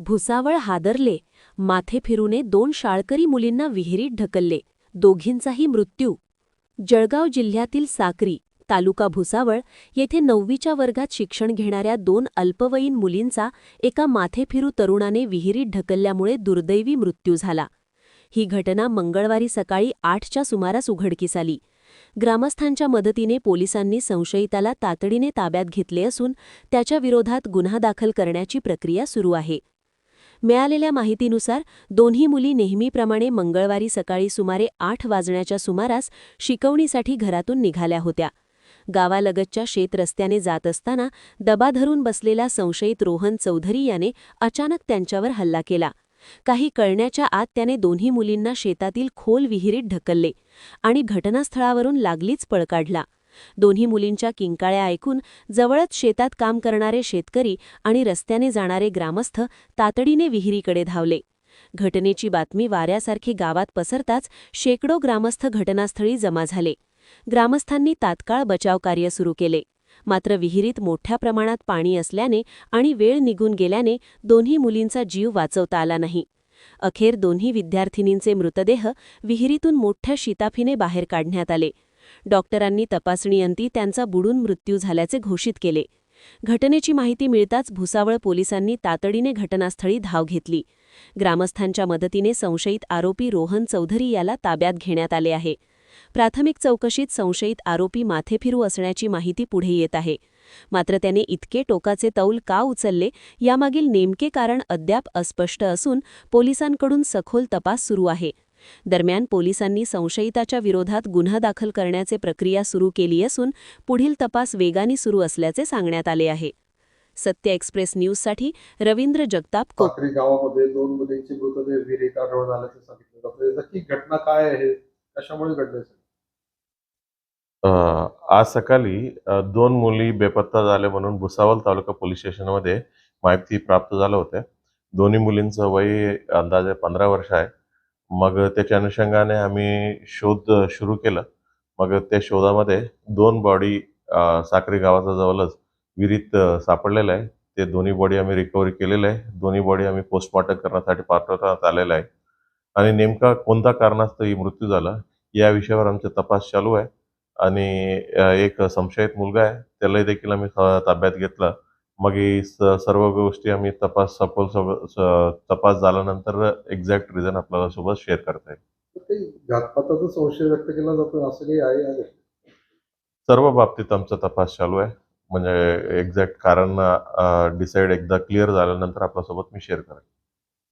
भुसावळ हादरले. माथे फिरूने दोन शाळकरी मुलींना विहिरीत ढकलले. दोघींचाही मृत्यू. जळगाव जिल्ह्यातील साक्री तालुका भुसावळ येथे नववीच्या वर्गात शिक्षण घेणाऱ्या दोन अल्पवयीन मुलींचा एका माथेफिरू तरुणाने विहिरीत ढकलल्यामुळे दुर्दैवी मृत्यू झाला. ही घटना मंगळवारी सकाळी आठच्या सुमारास उघडकीस आली. ग्रामस्थांच्या मदतीने पोलिसांनी संशयिताला तातडीने ताब्यात घेतले असून त्याच्या विरोधात गुन्हा दाखल करण्याची प्रक्रिया सुरू आहे. मिळालेल्या माहितीनुसार दोन्ही मुली नेहमीप्रमाणे मंगळवारी सकाळी सुमारे आठ वाजण्याच्या सुमारास शिकवणीसाठी घरातून निघाल्या होत्या. गावालगतच्या शेत रस्त्याने जात असताना दबा धरून बसलेला संशयित रोहन चौधरी याने अचानक त्यांच्यावर हल्ला केला. काही कळण्याच्या आत त्याने दोन्ही मुलींना शेतातील खोल विहिरीत ढकलले आणि घटनास्थळावरून लागलीच पळ काढला. दोन्ही मुलींच्या किंकाळ्या ऐकून जवळच शेतात काम करणारे शेतकरी आणि रस्त्याने जाणारे ग्रामस्थ तातडीने विहिरीकडे धावले. घटनेची बातमी वाऱ्यासारखी गावात पसरताच शेकडो ग्रामस्थ घटनास्थळी जमा झाले. ग्रामस्थांनी तात्काळ बचावकार्य सुरू केले. मात्र विहिरीत मोठ्या प्रमाणात पाणी असल्याने आणि वेळ निघून गेल्याने दोन्ही मुलींचा जीव वाचवता आला नाही. अखेर दोन्ही विद्यार्थिनींचे मृतदेह विहिरीतून मोठ्या शिताफीने बाहेर काढण्यात आले. डॉक्टरांनी तपासणीअंती त्यांचा बुडून मृत्यू झाल्याचे घोषित केले. घटनेची माहिती मिळताच भुसावळ पोलिसांनी तातडीने घटनास्थळी धाव घेतली. ग्रामस्थांच्या मदतीने संशयित आरोपी रोहन चौधरी याला ताब्यात घेण्यात आले आहे. प्राथमिक चौकशीत संशयित आरोपी माथेफिरू असण्याची माहिती पुढे येत आहे. मात्र त्याने इतके टोकाचे तौल का उचलले यामागील नेमके कारण अद्याप अस्पष्ट असून पोलिसांकडून सखोल तपास सुरू आहे. दरम्यान पोलिसांनी संशयिताच्या विरोधात गुन्हा दाखल करण्याचे प्रक्रिया सुरू केली असून पुढील तपास वेगाने सुरू असल्याचे सांगण्यात आले आहे. सत्य एक्सप्रेस न्यूजसाठी रवींद्र जगताप को साक्री गावामध्ये दोन मुलींचे मृतदेह विहिरीत आढळून आल्याचे सांगितलं जातं. नक्की घटना काय आहे? कशामुळे घडले आज सकाळी अ, दोन मुली बेपत्ता झाल्या म्हणून भुसावळ तालुका पोलीस स्टेशनमध्ये माहिती प्राप्त झालं होत्या दोन्ही मुलींचं वय अंदाजे पंधरा वर्ष आहे. मग त्याच्या अनुषंगाने आम्ही शोध सुरू केला. मग त्या शोधामध्ये दोन बॉडी साक्री गावाचा जवळच विहिरीत सापडलेलं आहे. ते दोन्ही बॉडी आम्ही रिकव्हरी केलेले आहे. दोन्ही बॉडी आम्ही पोस्टमॉर्टम करण्यासाठी पाठवण्यात आलेला आहे. आणि नेमका कोणता कारणास्तव ही मृत्यू झाला या विषयावर आमचा तपास चालू आहे. आणि एक संशयित मुलगा आहे. त्यालाही देखील आम्ही ताब्यात घेतला. मग ही सर्व गोष्टी आम्ही तपास सखोल तपास झाल्यानंतर एक्झॅक्ट रिझन आपल्याला सोबत शेअर करता येईल. घातपाताचा संशय व्यक्त केला जातो असं काही आहे? सर्व बाबतीत आमचा तपास चालू आहे. म्हणजे एक्झॅक्ट कारण डिसाईड एकदा क्लिअर झाल्यानंतर आपल्यासोबत मी शेअर करेन